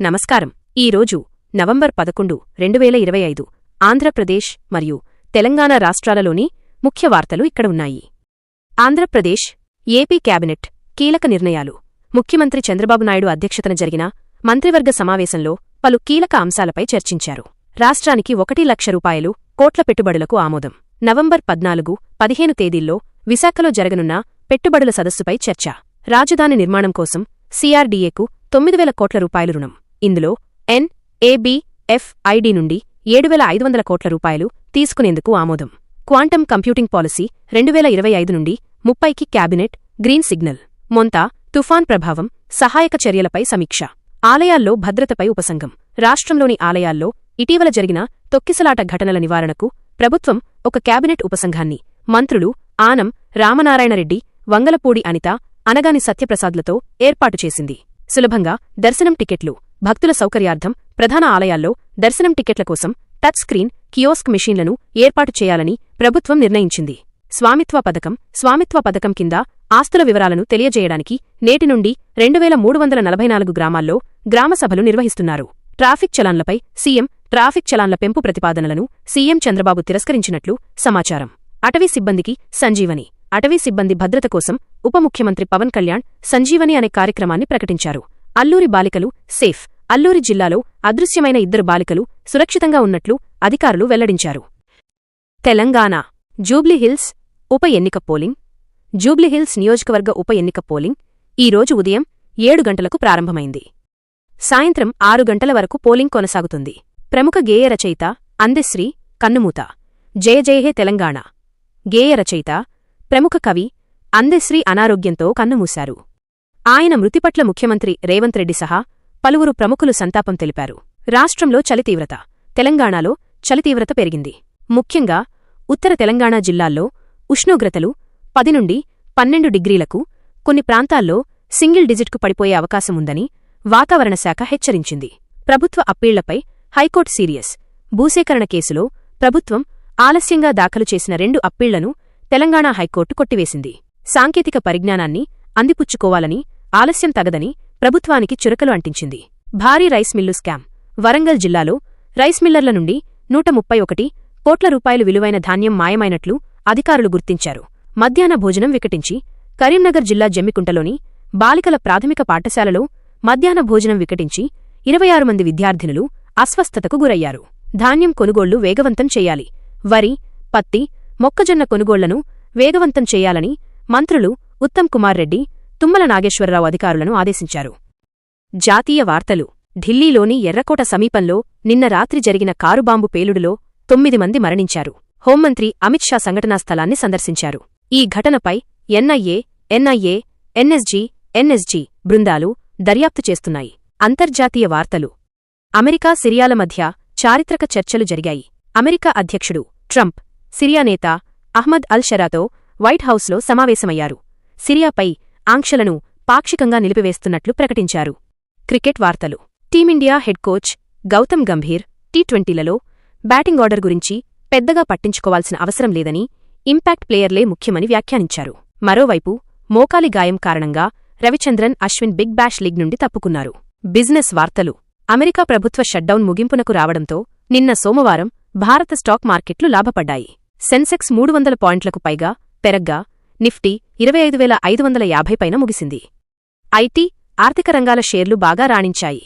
నమస్కారం. ఈరోజు నవంబర్ పదకొండు రెండువేల ఇరవై ఐదు ఆంధ్రప్రదేశ్ మరియు తెలంగాణ రాష్ట్రాలలోని ముఖ్య వార్తలు ఇక్కడ ఉన్నాయి. ఆంధ్రప్రదేశ్ ఏపీ కేబినెట్ కీలక నిర్ణయాలు. ముఖ్యమంత్రి చంద్రబాబు నాయుడు అధ్యక్షతన జరిగిన మంత్రివర్గ సమావేశంలో పలు కీలక అంశాలపై చర్చించారు. రాష్ట్రానికి ఒకటి లక్ష రూపాయలు కోట్ల పెట్టుబడులకు ఆమోదం. నవంబర్ పద్నాలుగు పదిహేను తేదీల్లో విశాఖలో జరగనున్న పెట్టుబడుల సదస్సుపై చర్చ. రాజధాని నిర్మాణం కోసం సీఆర్డీఏకు తొమ్మిది వేల కోట్ల రూపాయలు రుణం. ఇందులో ఎన్ ఏబిఎఫ్ఐడి నుండి ఏడువేల ఐదు వందల కోట్ల రూపాయలు తీసుకునేందుకు ఆమోదం. క్వాంటమ్ కంప్యూటింగ్ పాలసీ రెండువేల ఇరవై ఐదు నుండి ముప్పైకి క్యాబినెట్ గ్రీన్ సిగ్నల్. మొంతా తుఫాన్ ప్రభావం సహాయక చర్యలపై సమీక్ష. ఆలయాల్లో భద్రతపై ఉపసంఘం రాష్ట్రంలోని ఆలయాల్లో ఇటీవల జరిగిన తొక్కిసలాట ఘటనల నివారణకు ప్రభుత్వం ఒక క్యాబినెట్ ఉపసంఘాన్ని. మంత్రులు ఆనం రామనారాయణరెడ్డి వంగలపూడి అనిత అనగాని సత్యప్రసాద్లతో ఏర్పాటు చేసింది. సులభంగా దర్శనం టికెట్లు భక్తుల సౌకర్యార్థం ప్రధాన ఆలయాల్లో దర్శనం టికెట్ల కోసం టచ్ స్క్రీన్ కియోస్క్ మిషన్లను ఏర్పాటు చేయాలని ప్రభుత్వం నిర్ణయించింది. స్వామిత్వ పథకం స్వామిత్వ పథకం కింద ఆస్తుల వివరాలను తెలియజేయడానికి నేటి నుండి రెండు వేల మూడు వందల నలభై నాలుగు గ్రామాల్లో గ్రామసభలు నిర్వహిస్తున్నారు. ట్రాఫిక్ చలాన్లపై సీఎం ట్రాఫిక్ చలాన్ల పెంపు ప్రతిపాదనలను సీఎం చంద్రబాబు తిరస్కరించినట్లు సమాచారం. అటవీ సిబ్బందికి సంజీవని అటవీ సిబ్బంది భద్రత కోసం ఉప ముఖ్యమంత్రి పవన్ కళ్యాణ్ సంజీవని అనే కార్యక్రమాన్ని ప్రకటించారు. అల్లూరి బాలికలు సేఫ్ అల్లూరి జిల్లాలో అదృశ్యమైన ఇద్దరు బాలికలు సురక్షితంగా ఉన్నట్లు అధికారులు వెల్లడించారు. తెలంగాణ జూబ్లీహిల్స్ ఉప ఎన్నిక పోలింగ్ జూబ్లీహిల్స్ నియోజకవర్గ ఉప ఎన్నిక పోలింగ్ ఈరోజు ఉదయం ఏడు గంటలకు ప్రారంభమైంది. సాయంత్రం ఆరు గంటల వరకు పోలింగ్ కొనసాగుతుంది. ప్రముఖ గేయ రచయిత అందెశ్రీ కన్నుమూత జయ జయహే తెలంగాణ గేయ రచయిత ప్రముఖ కవి అందెశ్రీ అనారోగ్యంతో కన్నుమూశారు. ఆయన మృతిపట్ల ముఖ్యమంత్రి రేవంత్ రెడ్డి సహా పలువురు ప్రముఖులు సంతాపం తెలిపారు. రాష్ట్రంలో చలి తీవ్రత తెలంగాణలో చలి తీవ్రత పెరిగింది. ముఖ్యంగా ఉత్తర తెలంగాణ జిల్లాల్లో ఉష్ణోగ్రతలు పది నుండి పన్నెండు డిగ్రీలకు కొన్ని ప్రాంతాల్లో సింగిల్ డిజిట్కు పడిపోయే అవకాశముందని వాతావరణ శాఖ హెచ్చరించింది. ప్రభుత్వ అప్పీళ్ళపై హైకోర్టు సీరియస్ భూసేకరణ కేసులో ప్రభుత్వం ఆలస్యంగా దాఖలు చేసిన రెండు అప్పీళ్ళను తెలంగాణ హైకోర్టు కొట్టివేసింది. సాంకేతిక పరిజ్ఞానాన్ని అందిపుచ్చుకోవాలని ఆలస్యం తగదని ప్రభుత్వానికి చురకలు అంటించింది. భారీ రైస్ మిల్లు స్కామ్. వరంగల్ జిల్లాలో రైస్ మిల్లర్ల నుండి నూట ముప్పై ఒకటి కోట్ల రూపాయలు విలువైన ధాన్యం మాయమైనట్లు అధికారులు గుర్తించారు. మధ్యాహ్న భోజనం వికటించి కరీంనగర్ జిల్లా జమ్మికుంటలోని బాలికల ప్రాథమిక పాఠశాలలో మధ్యాహ్న భోజనం వికటించి ఇరవై ఆరు మంది విద్యార్థినులు అస్వస్థతకు గురయ్యారు. ధాన్యం కొనుగోళ్ళు వేగవంతం చేయాలి. వరి పత్తి మొక్కజొన్న కొనుగోళ్ళను వేగవంతం చేయాలని మంత్రులు ఉత్తమ్ కుమార్ రెడ్డి తుమ్మల నాగేశ్వరరావు అధికారులను ఆదేశించారు. జాతీయ వార్తలు. ఢిల్లీలోని ఎర్రకోట సమీపంలో నిన్న రాత్రి జరిగిన కారుబాంబు పేలుడులో తొమ్మిది మంది మరణించారు. హోంమంత్రి అమిత్ షా సంఘటనా స్థలాన్ని సందర్శించారు. ఈ ఘటనపై ఎన్ఐఏ ఎన్ఐఏ ఎన్ఎస్జీ ఎన్ఎస్జీ బృందాలు దర్యాప్తు చేస్తున్నాయి. అంతర్జాతీయ వార్తలు. అమెరికా సిరియాల మధ్య చారిత్రక చర్చలు జరిగాయి. అమెరికా అధ్యక్షుడు ట్రంప్ సిరియా నేత అహ్మద్ అల్ షరాతో వైట్ హౌస్లో సమావేశమయ్యారు. సిరియాపై ఆంక్షలను పాక్షికంగా నిలిపివేస్తున్నట్లు ప్రకటించారు. క్రికెట్ వార్తలు. Team India head coach Gautam Gambhir T ట్వంటీలలో batting order గురించి పెద్దగా పట్టించుకోవాల్సిన అవసరం లేదని ఇంపాక్ట్ ప్లేయర్లే ముఖ్యమని వ్యాఖ్యానించారు. మరోవైపు మోకాలి గాయం కారణంగా Ravichandran Ashwin Big Bash League నుండి తప్పుకున్నారు. బిజినెస్ వార్తలు. అమెరికా ప్రభుత్వ షట్డౌన్ ముగింపునకు రావడంతో నిన్న సోమవారం భారత స్టాక్ మార్కెట్లు లాభపడ్డాయి. సెన్సెక్స్ మూడు వందల పాయింట్లకు పైగా పెరగ్గా నిఫ్టీ ఇరవై ఐదు వేల ఐదు వందల యాభై పైన ముగిసింది. ఐటీ ఆర్థిక రంగాల షేర్లు బాగా రాణించాయి.